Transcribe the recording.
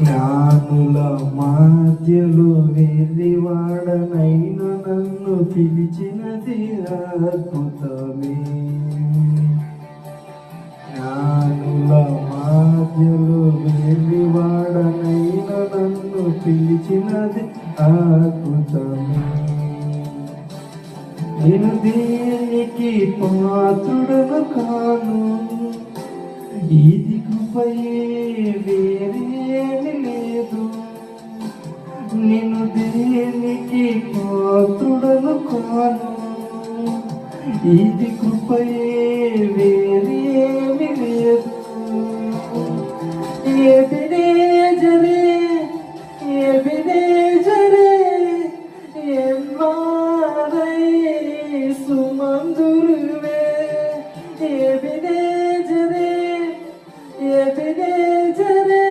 జ్ఞానుల మధ్యలో వెర్రివాడనైన నన్ను పిలిచినది అద్భుతమే. జ్ఞానుల మధ్యలో వెర్రివాడనైన నన్ను పిలిచినది అద్భుతమే. నేను దేనికి పాత్రుడను కాను? ఇది కృపయే నేను దేనికి పాత్రుడను కాను ఇది కృపయే